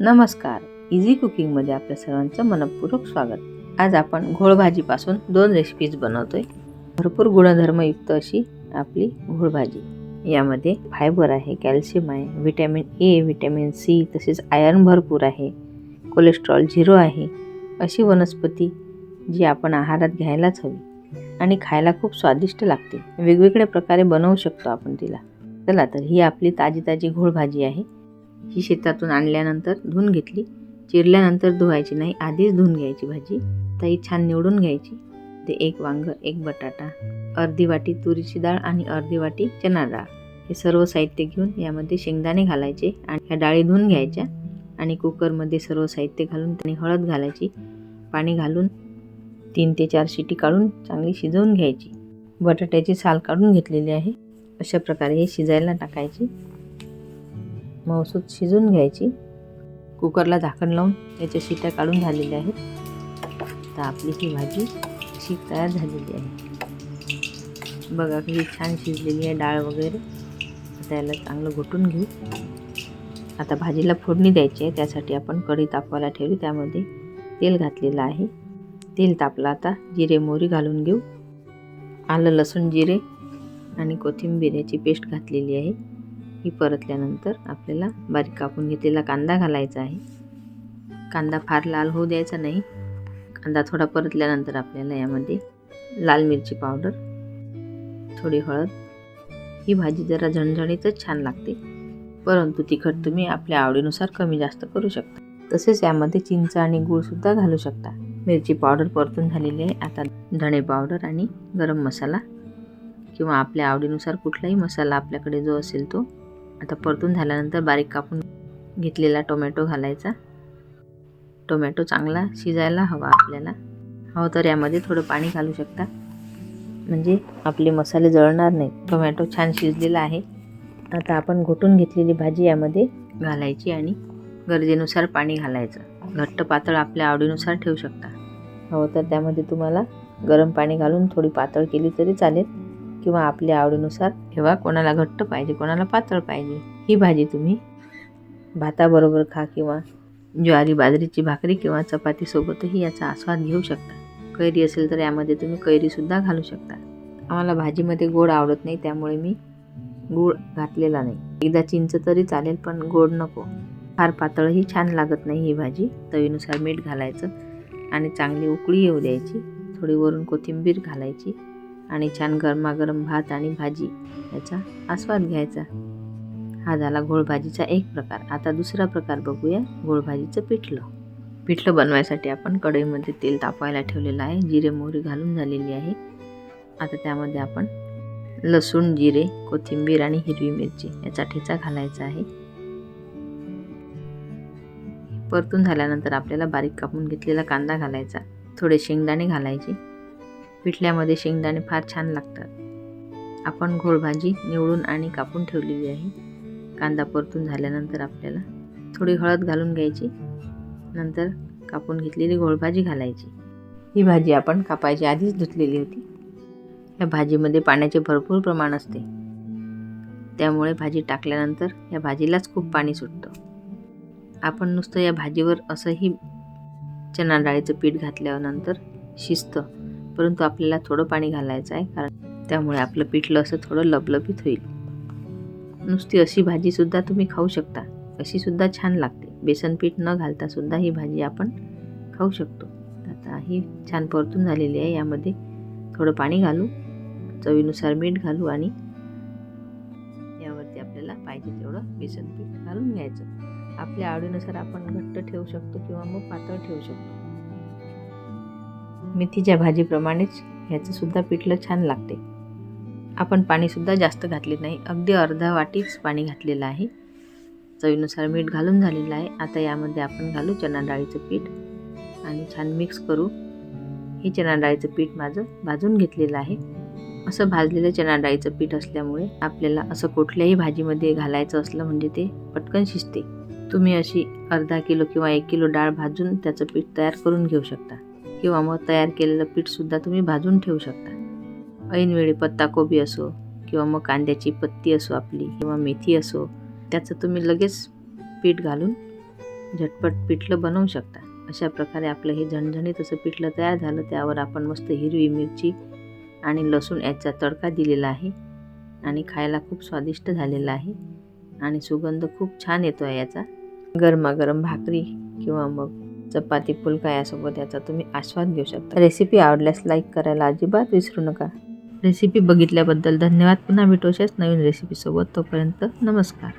नमस्कार. इझी कुकिंगमध्ये आपल्या सर्वांचं मनपूर्वक स्वागत. आज आपण घोळभाजीपासून दोन रेसिपीज बनवतोय. भरपूर गुणधर्मयुक्त अशी आपली घोळभाजी यामध्ये फायबर आहे कॅल्शियम आहे व्हिटॅमिन ए व्हिटॅमिन सी तसेच आयर्न भरपूर आहे कोलेस्ट्रॉल झिरो आहे अशी वनस्पती जी आपण आहारात घ्यायलाच हवी आणि खायला खूप स्वादिष्ट लागते. वेगवेगळ्या प्रकारे बनवू शकतो आपण तिला. चला तर ही आपली ताजी ताजी घोळभाजी आहे. ही शेतातून आणल्यानंतर धुवून घेतली. चिरल्यानंतर धुवायची नाही आधीच धुवून घ्यायची भाजी. तर ही छान निवडून घ्यायची. ते एक वांग एक बटाटा अर्धी वाटी तुरीची डाळ आणि अर्धी वाटी चणा डाळ. हे सर्व साहित्य घेऊन यामध्ये शेंगदाणे घालायचे आणि ह्या डाळी धुवून घ्यायच्या. आणि कुकरमध्ये सर्व साहित्य घालून त्याने हळद घालायची. पाणी घालून तीन ते चार शिटी काढून चांगली शिजवून घ्यायची. बटाट्याची साल काढून घेतलेली आहे. अशा प्रकारे हे शिजायला टाकायची. मौसूद शिजून घ्यायची. कुकरला झाकण लावून त्याच्या शिट्या काढून झालेल्या आहेत. तर आपली ही भाजी अशी तयार झालेली आहे. बघा ही छान शिजलेली आहे डाळ वगैरे. आता याला चांगलं घोटून घेऊ. आता भाजीला फोडणी द्यायची आहे. त्यासाठी आपण कढी तापवायला ठेवली. त्यामध्ये तेल घातलेलं आहे. तेल तापलं आता जिरे मोहरी घालून घेऊ. आलं लसूण जिरे आणि कोथिंबीर याची पेस्ट घातलेली आहे. ही परतल्यानंतर आपल्याला बारीक कापून घेतलेला कांदा घालायचा आहे. कांदा फार लाल होऊ द्यायचा नाही. कांदा थोडा परतल्यानंतर आपल्याला यामध्ये लाल मिरची पावडर थोडी हळद ही भाजी जरा झणझणीतच छान लागते. परंतु तिखट तुम्ही आपल्या आवडीनुसार कमी जास्त करू शकता. तसेच यामध्ये चिंच आणि गूळसुद्धा घालू शकता. मिरची पावडर परतून झालेली आहे. आता धणे पावडर आणि गरम मसाला किंवा आपल्या आवडीनुसार कुठलाही मसाला आपल्याकडे जो असेल तो आता परतून झाल्यानंतर बारीक कापून घेतलेला टोमॅटो घालायचा. टोमॅटो चांगला शिजायला हवा आपल्याला. हवं तर यामध्ये थोडं पाणी घालू शकता. म्हणजे आपले मसाले जळणार नाही टोमॅटो छान शिजलेला आहे. आता आपण घोटून घेतलेली भाजी यामध्ये घालायची आणि गरजेनुसार पाणी घालायचं. घट्ट पातळ आपल्या आवडीनुसार ठेवू शकता. हवं तर त्यामध्ये तुम्हाला गरम पाणी घालून थोडी पातळ केली तरी चालेल. किंवा आपल्या आवडीनुसार ठेवा. कोणाला घट्ट पाहिजे कोणाला पातळ पाहिजे. ही भाजी तुम्ही भाताबरोबर खा किंवा ज्वारी बाजरीची भाकरी किंवा चपातीसोबतही याचा आस्वाद घेऊ शकता. कैरी असेल तर यामध्ये तुम्ही कैरीसुद्धा घालू शकता. आम्हाला भाजीमध्ये गोड आवडत नाही त्यामुळे मी गूळ घातलेला नाही. एकदा चिंच तरी चालेल पण गोड नको. फार पातळही छान लागत नाही ही भाजी. चवीनुसार मीठ घालायचं आणि चांगली उकळी येऊ द्यायची. थोडी वरून कोथिंबीर घालायची. आणि छान गरमागरम भात आणि भाजी याचा आस्वाद घ्यायचा. हा झाला घोळ भाजीचा एक प्रकार. आता दुसरा प्रकार बघूया घोळ भाजीचं पिठलं. पिठलं बनवायसाठी आपण कढईमध्ये तेल तापवायला ठेवलेलं आहे. जिरे मोहरी घालून झालेली आहे. आता त्यामध्ये आपण लसूण जिरे कोथिंबीर आणि हिरवी मिरची याचा ठेचा घालायचा आहे. परतून झाल्यानंतर आपल्याला बारीक कापून घेतलेला कांदा घालायचा. थोडे शेंगदाणे घालायचे. पिठल्यामध्ये शेंगदाणे फार छान लागतात. आपण घोळभाजी निवडून आणि कापून ठेवलेली आहे. कांदा परतून झाल्यानंतर आपल्याला थोडी हळद घालून घ्यायची. नंतर कापून घेतलेली घोळभाजी घालायची. ही भाजी आपण कापायची आधीच धुतलेली होती. या भाजीमध्ये पाण्याचे भरपूर प्रमाण असते. त्यामुळे भाजी टाकल्यानंतर या भाजीलाच खूप पाणी सुटतं. आपण नुसतं या भाजीवर असंही चना डाळीचं पीठ घातल्यानंतर शिजतं. परंतु आपल्याला थोडं पाणी घालायचं आहे कारण त्यामुळे आपलं पिठलं असं थोडं लबलबीत होईल. नुसती अशी भाजीसुद्धा तुम्ही खाऊ शकता. अशीसुद्धा छान लागते. बेसन पीठ न घालतासुद्धा ही भाजी आपण खाऊ शकतो. आता ही छान परतून झालेली आहे. यामध्ये थोडं पाणी घालू चवीनुसार मीठ घालू आणि यावरती आपल्याला पाहिजे तेवढं बेसन पीठ घालून घ्यायचं. आपल्या आवडीनुसार आपण घट्ट ठेवू शकतो किंवा मग पातळ ठेवू शकतो. मेथीच्या भाजीप्रमाणेच ह्याचं सुद्धा पिठलं छान लागते. आपण पाणीसुद्धा जास्त घातले नाही. अगदी अर्धा वाटीच पाणी घातलेलं आहे. चवीनुसार मीठ घालून झालेलं आहे. आता यामध्ये आपण घालू चना डाळीचं पीठ आणि छान मिक्स करू. हे चना डाळीचं पीठ माझं भाजून घेतलेलं आहे. असं भाजलेलं चना डाळीचं पीठ असल्यामुळे आपल्याला असं कुठल्याही भाजीमध्ये घालायचं असलं म्हणजे ते पटकन शिजते. तुम्ही अशी अर्धा किलो किंवा एक किलो डाळ भाजून त्याचं पीठ तयार करून घेऊ शकता. किंवा मग तयार केलेलं पीठसुद्धा तुम्ही भाजून ठेवू शकता. ऐनवेळी पत्ताकोबी असो किंवा मग कांद्याची पत्ती असो आपली किंवा मेथी असो त्याचं तुम्ही लगेच पीठ घालून झटपट पिठलं बनवू शकता. अशा प्रकारे आपलं हे झणझणीत असं पिठलं तयार झालं त्यावर आपण मस्त हिरवी मिरची आणि लसूण याचा तडका दिलेला आहे आणि खायला खूप स्वादिष्ट झालेला आहे आणि सुगंध खूप छान येतो आहे याचा. गरमागरम भाकरी किंवा मग चपाती फुलका यासोबत याचा तुम्ही आस्वाद घेऊ शकता. रेसिपी आवडल्यास लाईक करायला अजिबात विसरू नका. रेसिपी बघितल्याबद्दल धन्यवाद. पुन्हा भेटू अशाच नवीन रेसिपीसोबत तोपर्यंत नमस्कार.